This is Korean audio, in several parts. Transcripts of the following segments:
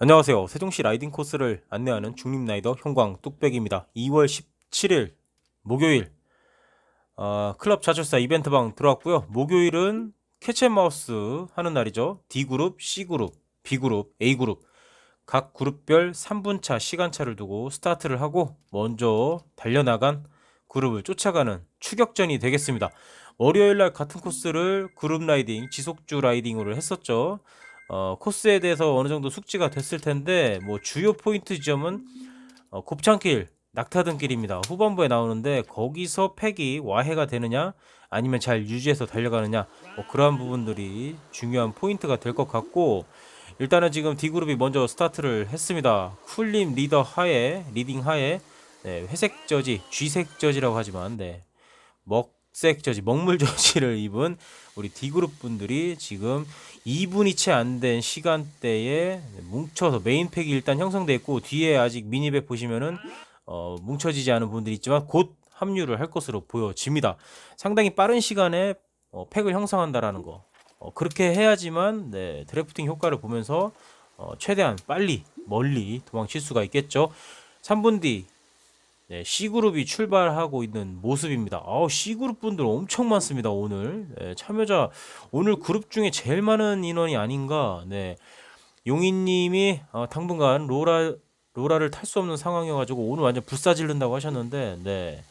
안녕하세요. 세종시 라이딩 코스를 안내하는 중립 라이더 형광 뚝배기입니다. 2월 17일 목요일 어, 클럽 자출사 이벤트방 들어왔고요. 목요일은 캐치마우스 하는 날이죠. D그룹, C그룹, B그룹, A그룹 각 그룹별 3분차 시간차를 두고 스타트를 하고 먼저 달려나간 그룹을 쫓아가는 추격전이 되겠습니다. 월요일 날 같은 코스를 그룹 라이딩, 지속주 라이딩으로 했었죠. 어, 코스에 대해서 어느 정도 숙지가 됐을 텐데 뭐 주요 포인트 지점은 어, 곱창길, 낙타등길입니다. 후반부에 나오는데 거기서 팩이 와해가 되느냐 아니면 잘 유지해서 달려가느냐 뭐 그러한 부분들이 중요한 포인트가 될 것 같고 일단은 지금 D그룹이 먼저 스타트를 했습니다. 쿨림 리더 하에 리딩 하에 네, 회색 저지, 쥐색 저지라고 하지만 네. 먹 색 저지, 먹물 저지를 입은 우리 D그룹 분들이 지금 2분이 채 안 된 시간대에 뭉쳐서 메인팩이 일단 형성돼 있고 뒤에 아직 미니백 보시면은 어, 뭉쳐지지 않은 분들이 있지만 곧 합류를 할 것으로 보여집니다. 상당히 빠른 시간에 어, 팩을 형성한다라는 거. 어, 그렇게 해야지만 네, 드래프팅 효과를 보면서 어, 최대한 빨리 멀리 도망칠 수가 있겠죠. 3분 뒤 네, C그룹이 출발하고 있는 모습입니다. 아우, C그룹 분들 엄청 많습니다, 오늘. 네, 참여자, 오늘 그룹 중에 제일 많은 인원이 아닌가. 네. 용인님이 어, 당분간 로라, 로라를 탈 수 없는 상황이어가지고 오늘 완전 불사질른다고 하셨는데, 네.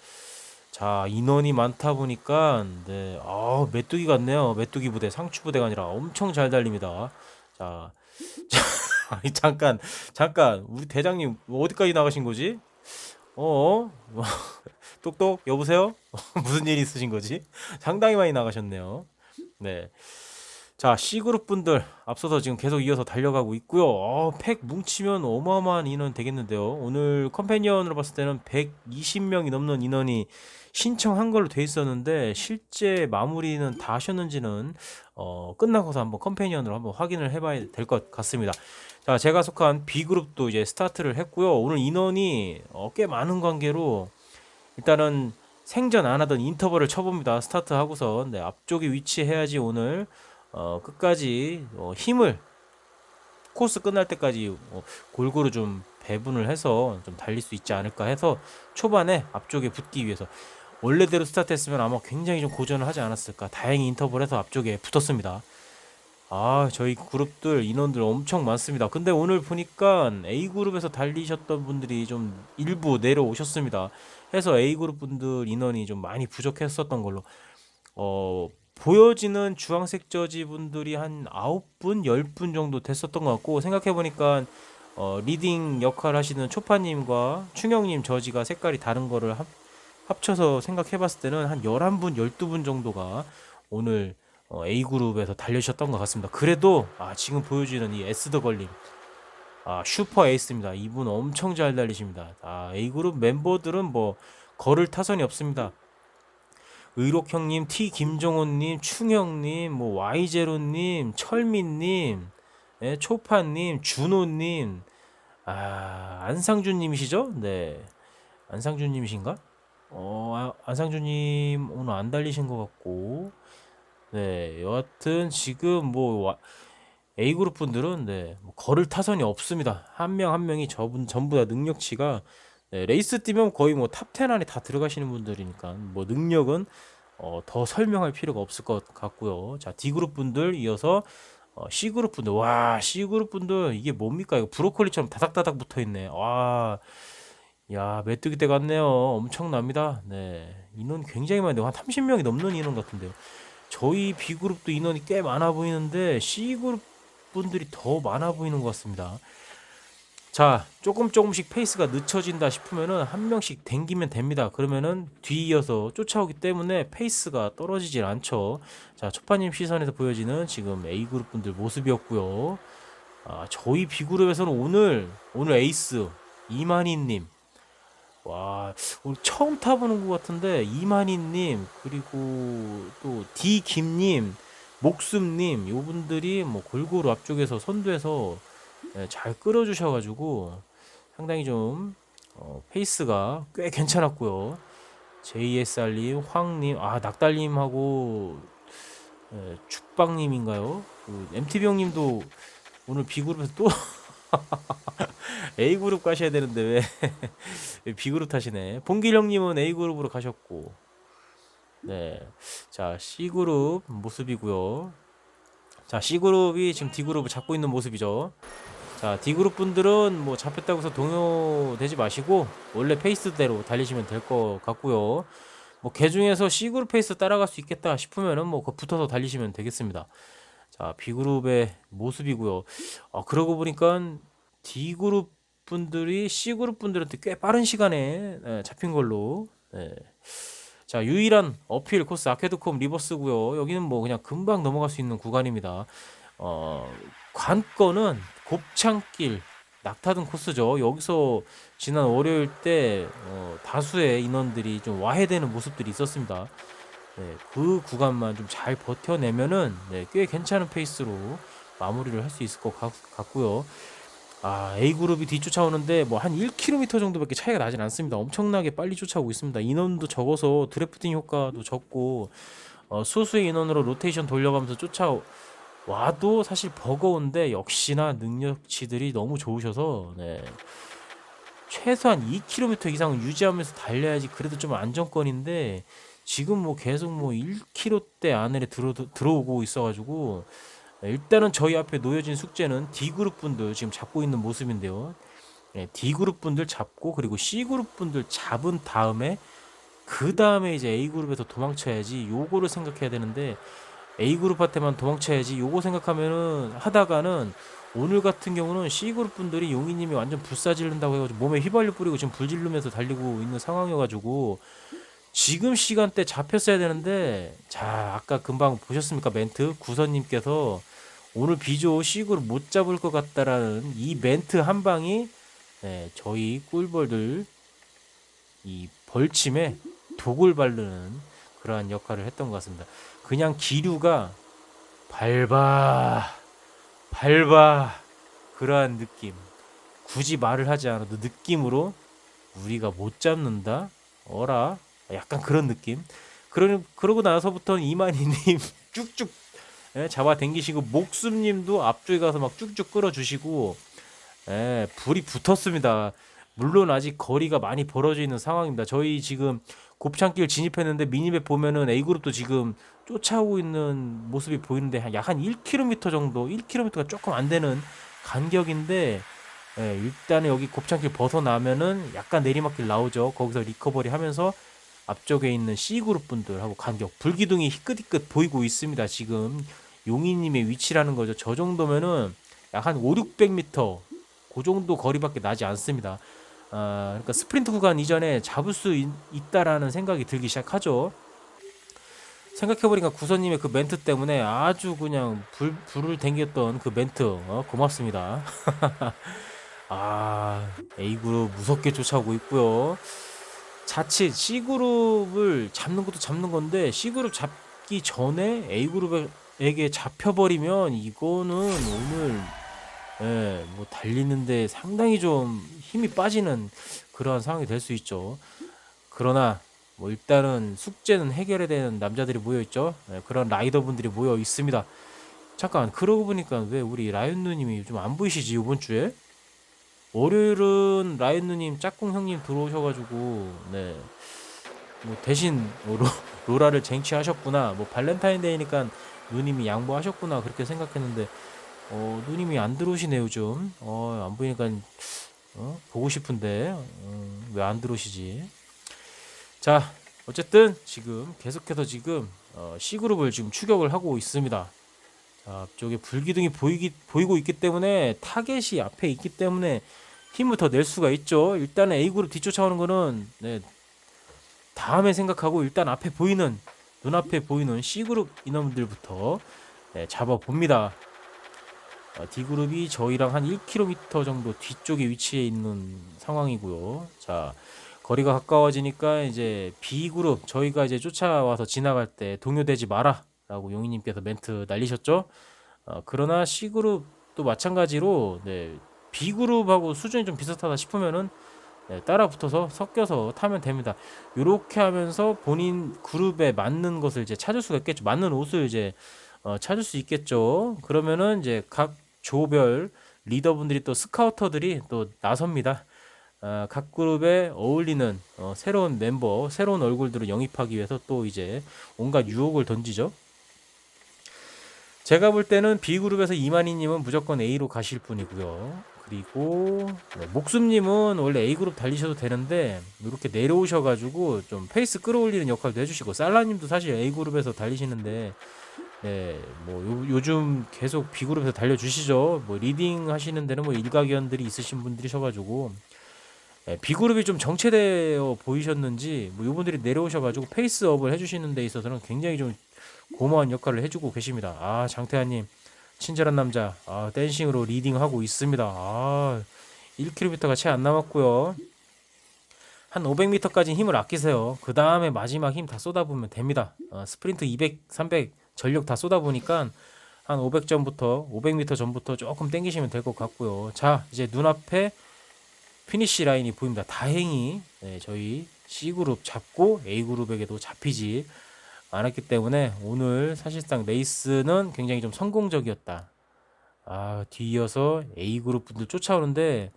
자, 인원이 많다 보니까, 네. 아 메뚜기 같네요. 메뚜기 부대, 상추 부대가 아니라 엄청 잘 달립니다. 자, 자, 아니, 잠깐, 잠깐. 우리 대장님, 어디까지 나가신 거지? 어? 어? 똑똑 여보세요? 무슨 일 있으신 거지? 상당히 많이 나가셨네요. 네. 자, C그룹 분들 앞서서 지금 계속 이어서 달려가고 있고요. 어, 팩 뭉치면 어마어마한 인원 되겠는데요. 오늘 컴패니언으로 봤을 때는 120명이 넘는 인원이 신청한 걸로 돼 있었는데 실제 마무리는 다 하셨는지는 어, 끝나고서 한번 컴패니언으로 한번 확인을 해봐야 될 것 같습니다. 자, 제가 속한 B그룹도 이제 스타트를 했고요. 오늘 인원이 어, 꽤 많은 관계로 일단은 생전 안 하던 인터벌을 쳐봅니다. 스타트 하고서 네, 앞쪽에 위치해야지 오늘 어, 끝까지 어, 힘을 코스 끝날 때까지 어, 골고루 좀 배분을 해서 좀 달릴 수 있지 않을까 해서 초반에 앞쪽에 붙기 위해서 원래대로 스타트했으면 아마 굉장히 좀 고전을 하지 않았을까. 다행히 인터벌에서 앞쪽에 붙었습니다. 아, 저희 그룹들 인원들 엄청 많습니다. 근데 오늘 보니까 A그룹에서 달리셨던 분들이 좀 일부 내려오셨습니다. 해서 A그룹 분들 인원이 좀 많이 부족했었던 걸로. 어, 보여지는 주황색 저지 분들이 한 9분, 10분 정도 됐었던 것 같고, 생각해 보니까 어, 리딩 역할 하시는 초파님과 충영님 저지가 색깔이 다른 거를 합, 합쳐서 생각해 봤을 때는 한 11분, 12분 정도가 오늘 어, A그룹에서 달려주셨던 것 같습니다. 그래도 아, 지금 보여주는 이 에스더 걸림 아, 슈퍼 에이스입니다. 이분 엄청 잘 달리십니다. 아, A그룹 멤버들은 뭐 걸을 타선이 없습니다. 의록 형님, T 김종훈님, 충형님, 뭐 Y제로님, 철민님, 예, 초파님, 준호님, 아 안상준님이시죠? 네, 안상준님이신가? 어, 아, 안상준님 오늘 안 달리신 것 같고, 네, 여하튼 지금 뭐 와- A그룹 분들은 네, 뭐 걸을 타선이 없습니다. 한 명 한 명이 저분 전부 다 능력치가 네, 레이스 뛰면 거의 뭐 탑 10 안에 다 들어가시는 분들이니까 뭐 능력은 어, 더 설명할 필요가 없을 것 같고요. 자, D그룹 분들 이어서 어, C그룹 분들 와 C그룹 분들 이게 뭡니까? 이거 브로콜리처럼 다닥다닥 붙어 있네. 와. 야, 메뚜기 때 같네요. 엄청납니다. 네. 인원 굉장히 많은데 한 30명이 넘는 인원 같은데요. 저희 B그룹도 인원이 꽤 많아 보이는데 C그룹 분들이 더 많아 보이는 것 같습니다. 자, 조금 조금씩 페이스가 늦춰진다 싶으면은 한 명씩 댕기면 됩니다. 그러면은 뒤이어서 쫓아오기 때문에 페이스가 떨어지질 않죠. 자, 초파님 시선에서 보여지는 지금 A그룹 분들 모습이었고요. 아, 저희 B그룹에서는 오늘 오늘 에이스 이만희님 와, 오늘 처음 타보는 것 같은데 이만희님 그리고 또 D 김님, 목숨님 요 분들이 뭐 골고루 앞쪽에서 선두에서 예, 잘 끌어주셔가지고 상당히 좀 어, 페이스가 꽤 괜찮았고요. JSR님, 황님, 아 낙달님하고 예, 죽방님인가요? 그 MTB 형님도 오늘 B그룹에서 또 A 그룹 가셔야 되는데 왜, 왜 B 그룹 타시네. 봉길 형님은 A 그룹으로 가셨고, 네, 자 C 그룹 모습이고요. 자 C 그룹이 지금 D 그룹을 잡고 있는 모습이죠. 자 D 그룹 분들은 뭐 잡혔다고 해서 동요되지 마시고 원래 페이스대로 달리시면 될 것 같고요. 뭐 개 중에서 C 그룹 페이스 따라갈 수 있겠다 싶으면은 뭐 그거 붙어서 달리시면 되겠습니다. 자 B 그룹의 모습이고요. 아 그러고 보니까 D 그룹 분들이 C 그룹 분들한테 꽤 빠른 시간에 예, 잡힌 걸로. 예. 자 유일한 어필 코스 아케드콤 리버스고요. 여기는 뭐 그냥 금방 넘어갈 수 있는 구간입니다. 어 관건은 곱창길 낙타등 코스죠. 여기서 지난 월요일 때 어, 다수의 인원들이 좀 와해되는 모습들이 있었습니다. 네, 그 구간만 좀 잘 버텨내면은 네, 꽤 괜찮은 페이스로 마무리를 할 수 있을 것 같, 같고요. 아, A 그룹이 뒤쫓아오는데 뭐 한 1km 정도밖에 차이가 나진 않습니다. 엄청나게 빨리 쫓아오고 있습니다. 인원도 적어서 드래프팅 효과도 적고 어, 소수의 인원으로 로테이션 돌려가면서 쫓아와도 사실 버거운데 역시나 능력치들이 너무 좋으셔서 네. 최소한 2km 이상은 유지하면서 달려야지 그래도 좀 안정권인데 지금 뭐 계속 뭐 1km대 안에 들어 들어오고 있어가지고 일단은 저희 앞에 놓여진 숙제는 D 그룹 분들 지금 잡고 있는 모습인데요. 예, D 그룹 분들 잡고 그리고 C 그룹 분들 잡은 다음에 그 다음에 이제 A 그룹에서 도망쳐야지 요거를 생각해야 되는데 A 그룹한테만 도망쳐야지 요거 생각하면은 하다가는 오늘 같은 경우는 C 그룹 분들이 용희님이 완전 불사질른다고 해가지고 몸에 휘발유 뿌리고 지금 불질르면서 달리고 있는 상황이어가지고 지금 시간대 잡혔어야 되는데 자 아까 금방 보셨습니까? 멘트? 구선님께서 오늘 비조 C그룹 못 잡을 것 같다라는 이 멘트 한 방이 네, 저희 꿀벌들 이 벌침에 독을 바르는 그러한 역할을 했던 것 같습니다. 그냥 기류가 밟아 밟아 그러한 느낌. 굳이 말을 하지 않아도 느낌으로 우리가 못 잡는다 어라 약간 그런 느낌? 그러, 그러고 나서부터는 이만희님 쭉쭉 예, 잡아 당기시고 목숨님도 앞쪽에 가서 막 쭉쭉 끌어주시고 예, 불이 붙었습니다. 물론 아직 거리가 많이 벌어져 있는 상황입니다. 저희 지금 곱창길 진입했는데 미니맵 보면은 A그룹도 지금 쫓아오고 있는 모습이 보이는데 약한 1km 정도 1km가 조금 안 되는 간격인데 예, 일단은 여기 곱창길 벗어나면은 약간 내리막길 나오죠. 거기서 리커버리 하면서 앞쪽에 있는 C그룹 분들하고 간격 불기둥이 희끗희끗 보이고 있습니다 지금 용희님의 위치라는 거죠 저 정도면은 약 한 5, 600m 그 정도 거리밖에 나지 않습니다 아, 그러니까 스프린트 구간 이전에 잡을 수 있, 있다라는 생각이 들기 시작하죠. 생각해보니까 구선님의 그 멘트 때문에 아주 그냥 불, 불을 댕겼던 그 멘트 어, 고맙습니다. 아 A그룹 무섭게 쫓아오고 있고요. 자칫 C그룹을 잡는 것도 잡는 건데 C그룹 잡기 전에 A그룹에게 잡혀버리면 이거는 오늘 예, 뭐 달리는데 상당히 좀 힘이 빠지는 그러한 상황이 될 수 있죠. 그러나 뭐 일단은 숙제는 해결해야 되는 남자들이 모여 있죠. 예, 그런 라이더분들이 모여 있습니다. 잠깐 그러고 보니까 왜 우리 라이언 누님이 좀 안 보이시지 이번 주에? 월요일은 라이언 누님 짝꿍 형님 들어오셔가지고 네. 뭐 대신 로, 로라를 쟁취하셨구나. 뭐 발렌타인데이니까 누님이 양보하셨구나 그렇게 생각했는데 어, 누님이 안 들어오시네 요즘. 어, 안 보이니까 어, 보고 싶은데 어, 왜안 들어오시지? 자, 어쨌든 지금 계속해서 지금 어, C 그룹을 지금 추격을 하고 있습니다. 자, 앞쪽에 불기둥이 보이기 보이고 있기 때문에 타겟이 앞에 있기 때문에 힘을 더 낼 수가 있죠. 일단은 A 그룹 뒤쫓아오는 거는 네, 다음에 생각하고 일단 앞에 보이는 눈앞에 보이는 C 그룹 인원들부터 네, 잡아 봅니다. 어, D그룹이 저희랑 한 1km 정도 뒤쪽에 위치해 있는 상황이고요. 자, 거리가 가까워지니까 이제 B그룹 저희가 이제 쫓아와서 지나갈 때 동요되지 마라 라고 용희님께서 멘트 날리셨죠. 어, 그러나 C그룹도 마찬가지로 네, B그룹하고 수준이 좀 비슷하다 싶으면은 네, 따라 붙어서 섞여서 타면 됩니다. 이렇게 하면서 본인 그룹에 맞는 것을 이제 찾을 수가 있겠죠. 맞는 옷을 이제 어, 찾을 수 있겠죠. 그러면은 이제 각 조별 리더분들이 또 스카우터들이 또 나섭니다. 아, 각 그룹에 어울리는 어, 새로운 멤버, 새로운 얼굴들을 영입하기 위해서 또 이제 온갖 유혹을 던지죠. 제가 볼 때는 B 그룹에서 이만희님은 무조건 A로 가실 분이고요. 그리고 네, 목숨님은 원래 A 그룹 달리셔도 되는데 이렇게 내려오셔가지고 좀 페이스 끌어올리는 역할도 해주시고 살라님도 사실 A 그룹에서 달리시는데 네, 뭐 요, 요즘 계속 B 그룹에서 달려주시죠. 뭐 리딩 하시는 데는 뭐 일가견들이 있으신 분들이셔가지고 네, B 그룹이 좀 정체되어 보이셨는지 뭐 이분들이 내려오셔가지고 페이스업을 해주시는 데 있어서는 굉장히 좀 고마운 역할을 해주고 계십니다. 아 장태환님 친절한 남자 아 댄싱으로 리딩하고 있습니다. 아 1km가 채 안 남았고요. 한 500m까지 힘을 아끼세요. 그 다음에 마지막 힘 다 쏟아부으면 됩니다. 어, 스프린트 200, 300 전력 다 쏟아보니까 한 500점부터 500m 전부터 조금 땡기시면 될 것 같고요. 자 이제 눈앞에 피니시 라인이 보입니다. 다행히 네, 저희 C 그룹 잡고 A 그룹에게도 잡히지 않았기 때문에 오늘 사실상 레이스는 굉장히 좀 성공적이었다. 아 뒤이어서 A 그룹 분들 쫓아오는데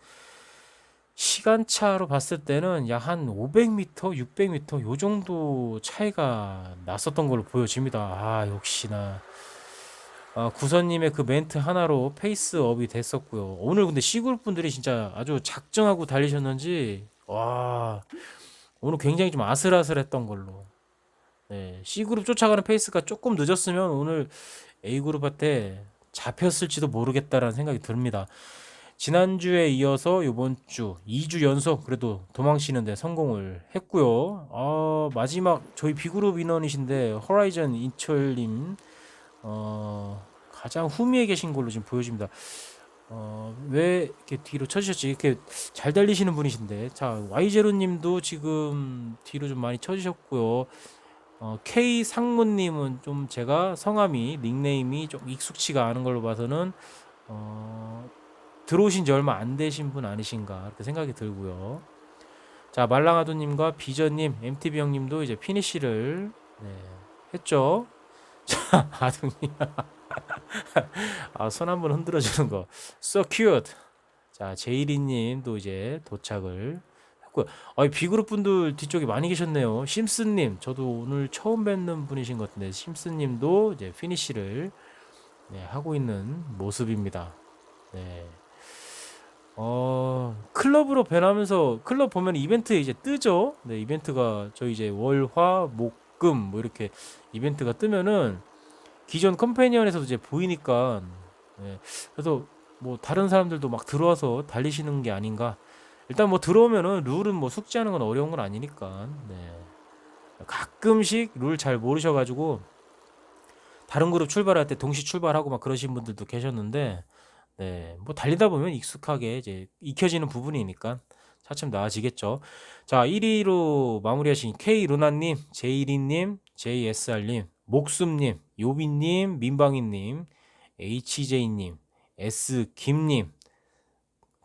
시간차로 봤을 때는 약 한 500m, 600m 요 정도 차이가 났었던 걸로 보여집니다. 아 역시나 아, 구선님의 그 멘트 하나로 페이스업이 됐었고요. 오늘 근데 C그룹 분들이 진짜 아주 작정하고 달리셨는지 와 오늘 굉장히 좀 아슬아슬했던 걸로. 네, C그룹 쫓아가는 페이스가 조금 늦었으면 오늘 A그룹한테 잡혔을지도 모르겠다라는 생각이 듭니다. 지난주에 이어서 이번 주 2주 연속 그래도 도망치는데 성공을 했고요. 아, 마지막 저희 B그룹 인원이신데 호라이즌 인철님 어, 가장 후미에 계신 걸로 지금 보여집니다. 어, 왜 이렇게 뒤로 쳐주셨지? 이렇게 잘 달리시는 분이신데. 자, Y제로님도 지금 뒤로 좀 많이 쳐주셨고요. 어, K 상무님은 좀 제가 성함이 닉네임이 좀 익숙치가 않은 걸로 봐서는 어, 들어오신 지 얼마 안 되신 분 아니신가 이렇게 생각이 들고요. 자 말랑아두님과 비전님, MTV 형님도 이제 피니시를 네, 했죠. 자 아둥님, 아손 한번 흔들어 주는 거, so cute. 자 제이리님도 이제 도착을 했고요. 아 비그룹 분들 뒤쪽에 많이 계셨네요. 심슨님, 저도 오늘 처음 뵙는 분이신 것 같은데 심슨님도 이제 피니시를 네, 하고 있는 모습입니다. 네. 어, 클럽으로 변하면서 클럽 보면 이벤트 이제 뜨죠. 네, 이벤트가 저희 이제 월, 화, 목, 금 뭐 이렇게 이벤트가 뜨면은 기존 컴패니언에서도 이제 보이니까 네, 그래서 뭐 다른 사람들도 막 들어와서 달리시는 게 아닌가. 일단 뭐 들어오면은 룰은 뭐 숙지하는 건 어려운 건 아니니까. 네. 가끔씩 룰 잘 모르셔가지고 다른 그룹 출발할 때 동시 출발하고 막 그러신 분들도 계셨는데 네, 뭐 달리다 보면 익숙하게 이제 익혀지는 부분이니까 차츰 나아지겠죠. 자, 1위로 마무리하신 K 루나님, 제이리님, JSR님, 목숨님, 요비님, 민방이님, HJ님, S 김님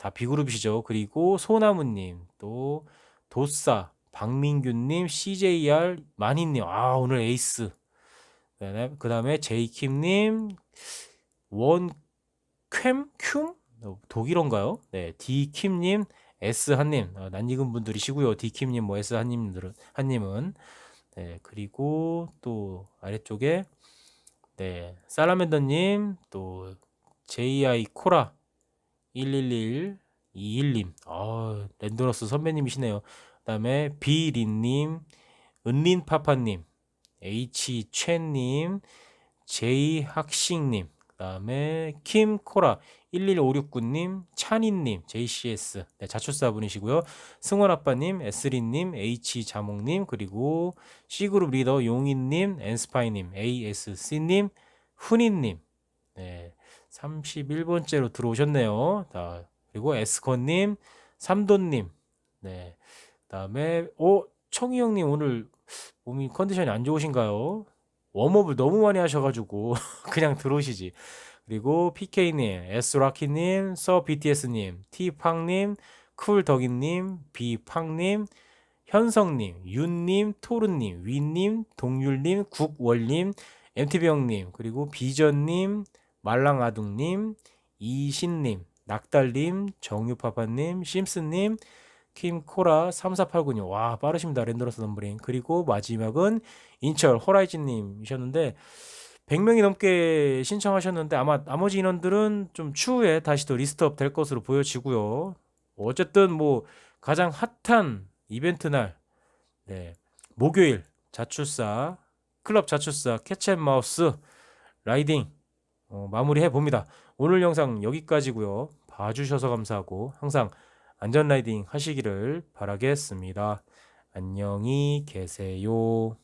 다 B그룹이시죠. 그리고 소나무님, 또 도싸, 박민규님, CJR 마니님, 아 오늘 에이스. 그 다음에 제이킴님, 원 켐? 독일어인가요? 네, 디킴님, S 한님, 어, 낯익은 분들이시고요. 디킴님, 뭐 S 한님들은 한님은 네, 그리고 또 아래쪽에 네, 살라멘더님, 또 JI 코라 111 21님, 아 랜더러스 선배님이시네요. 그다음에 비린 님, 은린 파파 님, H 최님, J 학식 님, 그다음에 킴코라 11569님, 찬이님, JCS 네, 자초사 분이시고요. 승원 아빠님, 에스리님, H 자몽님, 그리고 C그룹 리더 용인님, 엔스파이님, ASC님, 훈이님, 네, 31번째로 들어오셨네요. 자, 그리고 에스건님, 삼돈님, 네, 그 다음에 오 청이 형님 오늘 몸이 컨디션이 안 좋으신가요? 웜업을 너무 많이 하셔가지고 그냥 들어오시지. 그리고 PK님, S라키님, 서 BTS님, T팡님, 쿨덕이님, 비팡님, 현성님, 윤님, 토르님, 위님, 동률님, 국월님, MTB 형님, 그리고 비전님, 말랑아둥님, 이신님, 낙달님, 정유파파님, 심스님, 킴코라 3489님. 와 빠르십니다. 랜더러스 넘버링. 그리고 마지막은 인철 호라이즌님이셨는데 100명이 넘게 신청하셨는데 아마 나머지 인원들은 좀 추후에 다시 또 리스트업 될 것으로 보여지고요. 어쨌든 뭐 가장 핫한 이벤트 날 네. 목요일 자출사 클럽 자출사 캐치앤마우스 라이딩 어, 마무리해 봅니다. 오늘 영상 여기까지고요. 봐주셔서 감사하고 항상 안전 라이딩 하시기를 바라겠습니다. 안녕히 계세요.